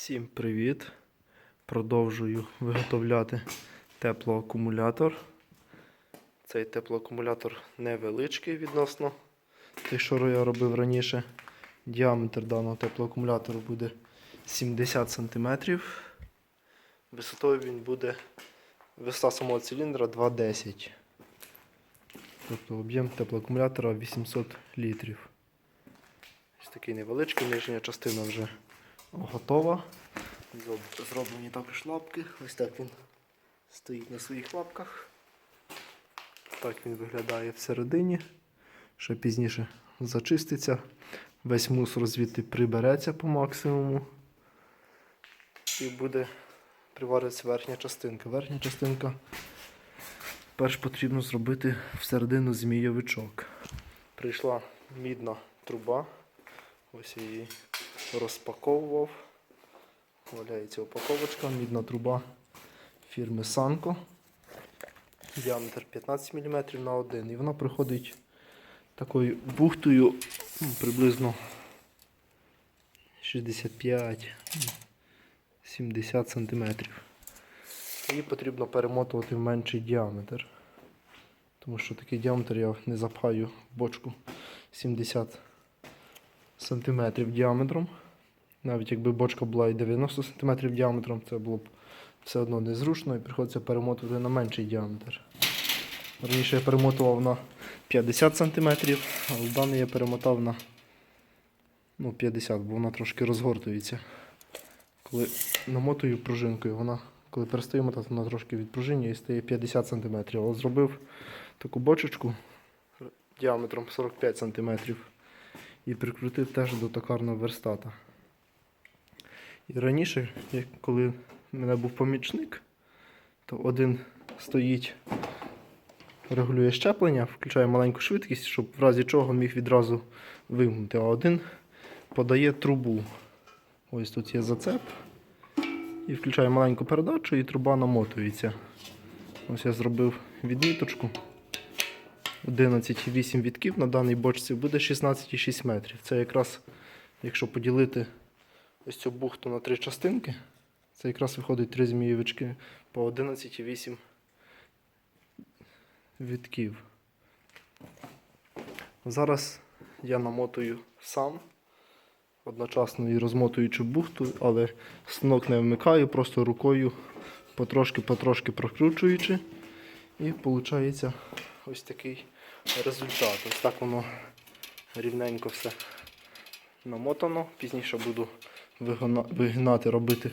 Всім привіт! Продовжую виготовляти теплоакумулятор. Цей теплоакумулятор невеличкий відносно тих, що я робив раніше. Діаметр даного теплоакумулятору буде 70 см. Висотою він буде висота самого циліндра 2,10. Тобто об'єм теплоакумулятора 800 літрів. Ось такий невеличкий, нижня частина вже готова. Зроблені також лапки. Ось так він стоїть на своїх лапках. Так він виглядає всередині. Ще пізніше зачиститься. Весь мусор звідти прибереться по максимуму. І буде приваритися верхня частинка. Верхня частинка перш потрібно зробити всередину змійовичок. Прийшла мідна труба. Ось її розпаковував. Валяється упаковочка, мідна труба фірми Sanko. Діаметр 15 мм на 1. І вона приходить такою бухтою ну, приблизно 65-70 см. Її потрібно перемотувати в менший діаметр. Тому що такий діаметр я не запхаю в бочку 70 см діаметром. Навіть якби бочка була і 90 см діаметром, це було б все одно незручно і приходиться перемотувати на менший діаметр. Раніше я перемотував на 50 см, але даний я перемотав на ну, 50, бо вона трошки розгортується. Коли намотую пружинкою, вона, коли перестаю мотати, вона трошки відпружинює і стає 50 см. Але зробив таку бочечку діаметром 45 см і прикрутив теж до токарного верстата. І раніше, коли в мене був помічник, то один стоїть, регулює щеплення, включає маленьку швидкість, щоб в разі чого міг відразу вимкнути, а один подає трубу. Ось тут є зацеп. І включає маленьку передачу, і труба намотується. Ось я зробив відміточку. 11,8 відків на даній бочці буде 16,6 метрів. Це якраз, якщо поділити ось цю бухту на три частинки, це якраз виходить три змієвички по 11,8 відків. Зараз я намотую сам, одночасно і розмотуючи бухту, але станок не вмикаю, просто рукою потрошки-потрошки прокручуючи. І виходить ось такий результат. Ось так воно рівненько все намотано. Пізніше буду вигинати, робити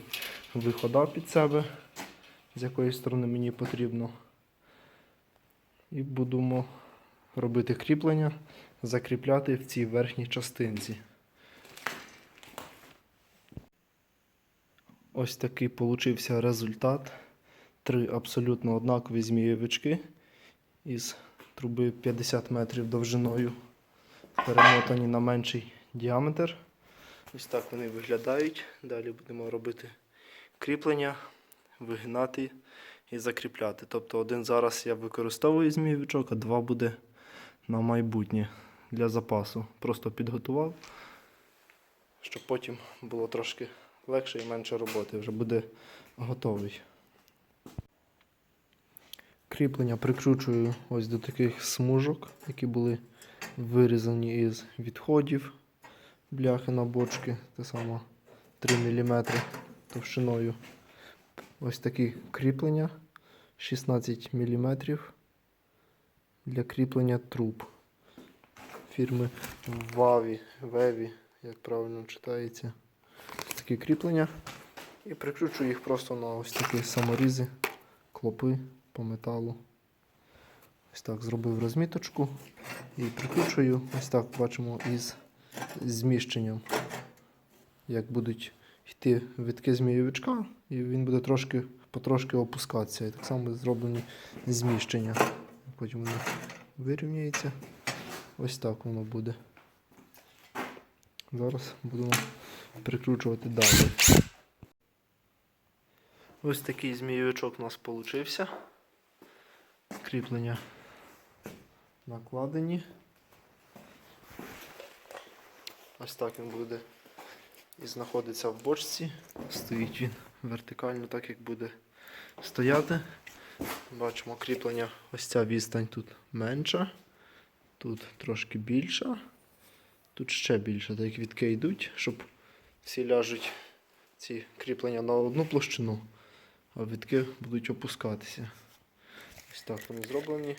вихода під себе, з якої сторони мені потрібно. І будемо робити кріплення, закріпляти в цій верхній частинці. Ось такий получився результат. Три абсолютно однакові змієвички із труби 50 метрів довжиною, перемотані на менший діаметр. Ось так вони виглядають. Далі будемо робити кріплення, вигинати і закріпляти. Тобто один зараз я використовую змійовичок, а два буде на майбутнє для запасу. Просто підготував, щоб потім було трошки легше і менше роботи. Вже буде готовий. Кріплення прикручую ось до таких смужок, які були вирізані із відходів бляхи на бочки, те саме 3 мм товщиною. Ось такі кріплення 16 мм для кріплення труб фірми Ваві, Веві, як правильно читається. Такі кріплення. І прикручую їх просто на ось такі саморізи, клопи по металу. Ось так зробив розміточку і прикручую, ось так бачимо із зміщенням. Як будуть йти витки змійовичка, і він буде трошки потрошки опускатися. І так само зроблені зміщення. Потім воно вирівняється. Ось так воно буде. Зараз будемо прикручувати далі. Ось такий змійовичок у нас вийшов. Кріплення накладені. Ось так він буде і знаходиться в бочці. Стоїть він вертикально, так як буде стояти. Бачимо кріплення, ось ця відстань тут менша, тут трошки більша, тут ще більше, так як відки йдуть, щоб всі ляжуть ці кріплення на одну площину, а відки будуть опускатися. Ось так вони зроблені.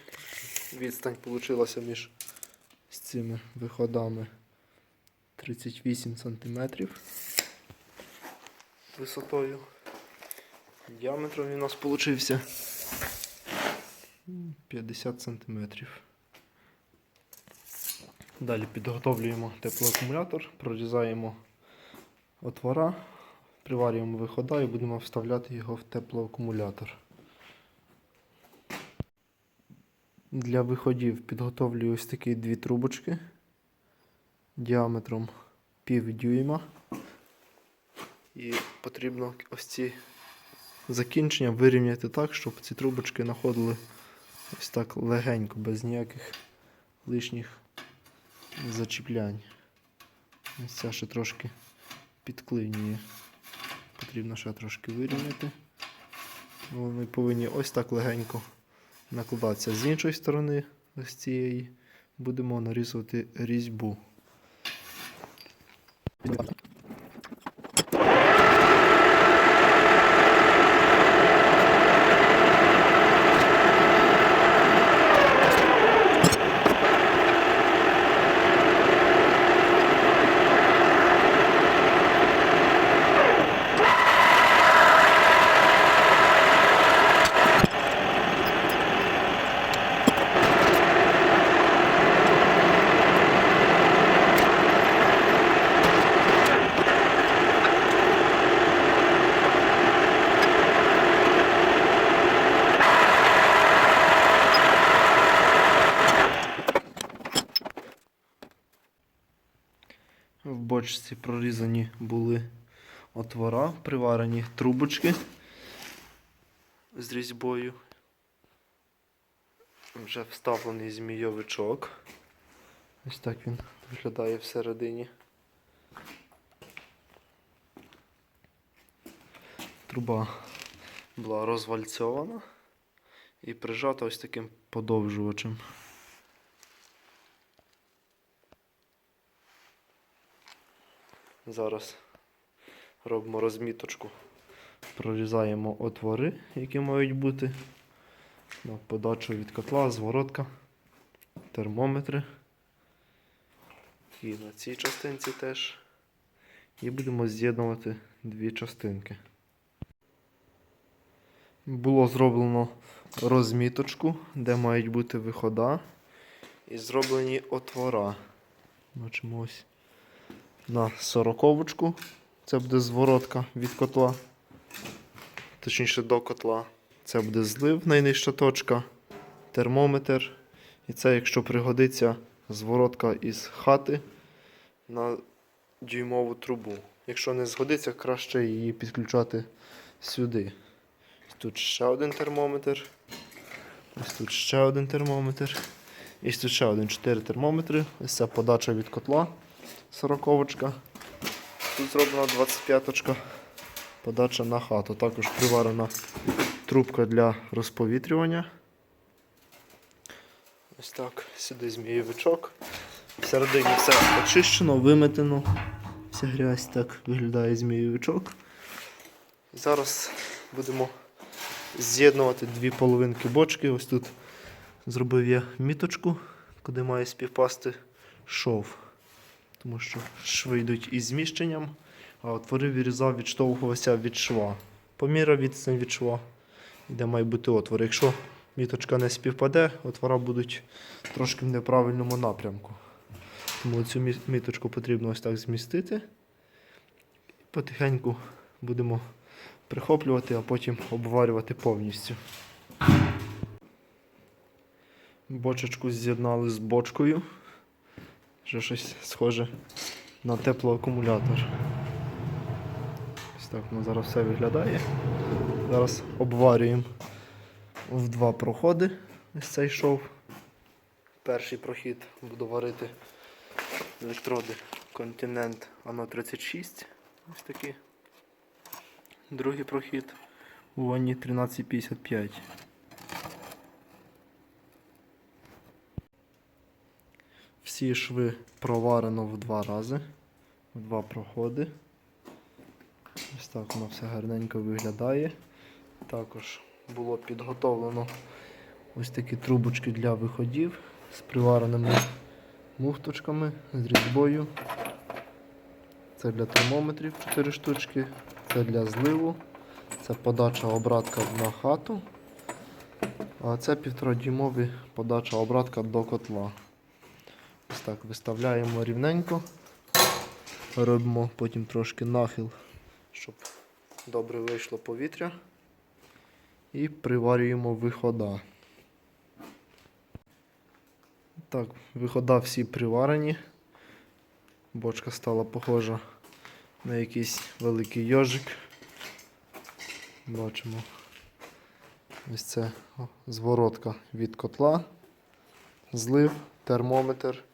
Відстань вийшла між з цими виходами 38 см висотою. Діаметром він у нас получився 50 см. Далі підготовлюємо теплоакумулятор, прорізаємо отвора, приварюємо вихода і будемо вставляти його в теплоакумулятор. Для виходів підготовлюю ось такі дві трубочки діаметром пів дюйма. І потрібно ось ці закінчення вирівняти так, щоб ці трубочки знаходили ось так легенько, без ніяких лишніх зачіплянь. Ось ця ще трошки підклинює. Потрібно ще трошки вирівняти. Вони повинні ось так легенько накладатися. З іншої сторони, ось цієї, будемо нарізувати різьбу. В прорізані були отвора, приварені трубочки з різьбою. Вже вставлений змійовичок. Ось так він виглядає всередині. Труба була розвальцьована і прижата ось таким подовжувачем. Зараз робимо розміточку. Прорізаємо отвори, які мають бути. На подачу від котла, зворотка, термометри. І на цій частинці теж. І будемо з'єднувати дві частинки. Було зроблено розміточку, де мають бути вихода. І зроблені отвора. Бачимо ось на сороковочку. Це буде зворотка від котла. Точніше до котла. Це буде злив найнижча точка, термометр. І це, якщо пригодиться, зворотка із хати на дюймову трубу. Якщо не згодиться, краще її підключати сюди. Тут ще один термометр. Ось тут ще один термометр. І тут ще один 4 термометри. Ось ця подача від котла. Сороковочка. Тут зроблена 25-очка. Подача на хату. Також приварена трубка для розповітрювання. Ось так, сюди змієвичок. Всередині все очищено, виметено. Вся грязь так виглядає змієвичок. Зараз будемо з'єднувати дві половинки бочки. Ось тут зробив я міточку, куди має співпасти шов. Тому що шви йдуть із зміщенням, а отвори вирізав, відштовхувався від шва. Поміра відстань від шва, де має бути отвор. Якщо міточка не співпаде, отвора будуть трошки в неправильному напрямку. Тому цю міточку потрібно ось так змістити. Потихеньку будемо прихоплювати, а потім обварювати повністю. Бочечку з'єднали з бочкою. Вже щось схоже на теплоакумулятор. Ось так воно зараз все виглядає. Зараз обварюємо в два проходи ось цей шов. Перший прохід буду варити електроди Continent Ано 36 Ось такий. Другий прохід у ванні 1355. Всі шви проварено в два рази, в два проходи. Ось так воно все гарненько виглядає. Також було підготовлено ось такі трубочки для виходів з привареними муфточками, з різьбою. Це для термометрів 4 штучки, це для зливу, це подача обратка на хату. А це 1,5 дюймові подача обратка до котла. Так виставляємо рівненько, робимо потім трошки нахил, щоб добре вийшло повітря. І приварюємо вихода. Так, вихода всі приварені. Бочка стала похожа на якийсь великий йожик. Бачимо. Ось це зворотка від котла, злив, термометр,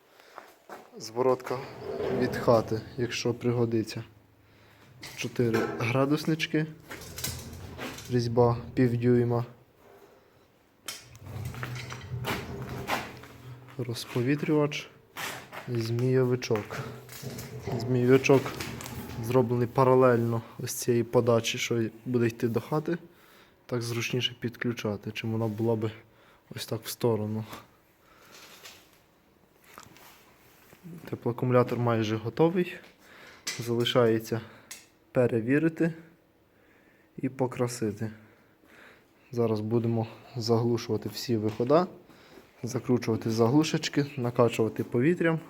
зворотка від хати, якщо пригодиться. 4 градуснички, різьба півдюйма. Розповітрювач і змійовичок. Змійовичок зроблений паралельно ось цієї подачі, що буде йти до хати. Так зручніше підключати, чим вона була би ось так в сторону. Теплоакумулятор майже готовий. Залишається перевірити і покрасити. Зараз будемо заглушувати всі виходи, закручувати заглушечки, накачувати повітрям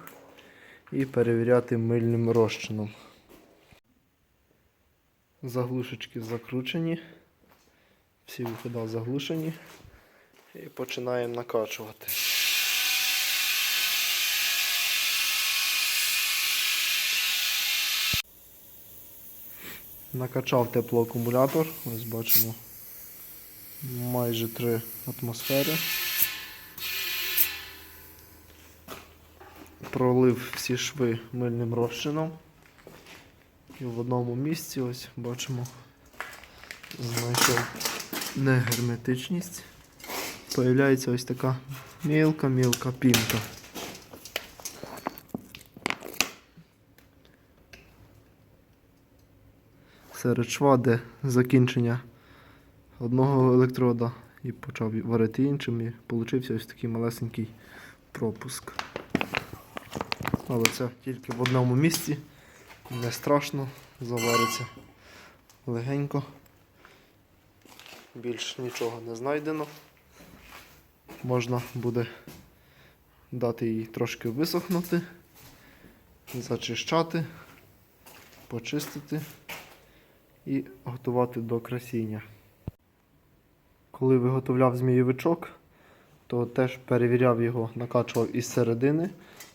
і перевіряти мильним розчином. Заглушечки закручені, всі виходи заглушені і починаємо накачувати. Накачав теплоакумулятор, ось бачимо майже 3 атмосфери. Пролив всі шви мильним розчином. І в одному місці ось бачимо, знайшов негерметичність. Появляється ось така мілка-мілка пінка. Серед шва, де закінчення одного електрода і почав варити іншим, і получився ось такий малесенький пропуск. Але це тільки в одному місці. Не страшно, завариться легенько. Більш нічого не знайдено. Можна буде дати їй трошки висохнути, зачищати, почистити і готувати до красіння. Коли виготовляв змієвичок, то теж перевіряв його, накачував із середини.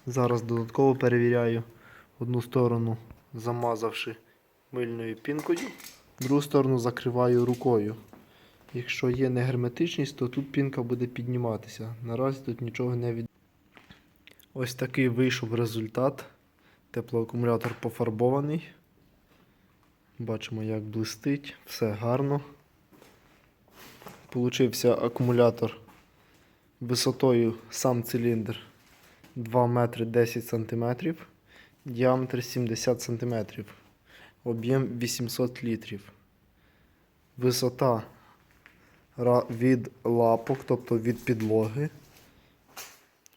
Зараз додатково перевіряю одну сторону, замазавши мильною пінкою, другу сторону закриваю рукою. Якщо є негерметичність, то тут пінка буде підніматися. Наразі тут нічого не від. Ось такий вийшов результат. Теплоакумулятор пофарбований. Бачимо, як блистить, все гарно. Получився акумулятор висотою сам циліндр 2 метри 10 сантиметрів, діаметр 70 сантиметрів, об'єм 800 літрів. Висота від лапок, тобто від підлоги,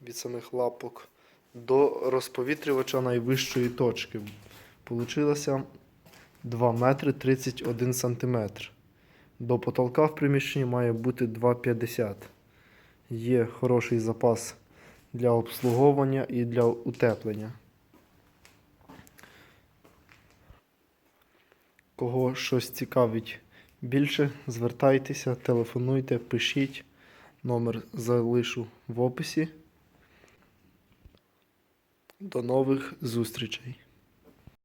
від самих лапок до розповітрювача найвищої точки. Получилося 2 метри 31 сантиметр. До потолка в приміщенні має бути 2,50. Є хороший запас для обслуговування і для утеплення. Кого щось цікавить більше, звертайтеся, телефонуйте, пишіть. Номер залишу в описі. До нових зустрічей!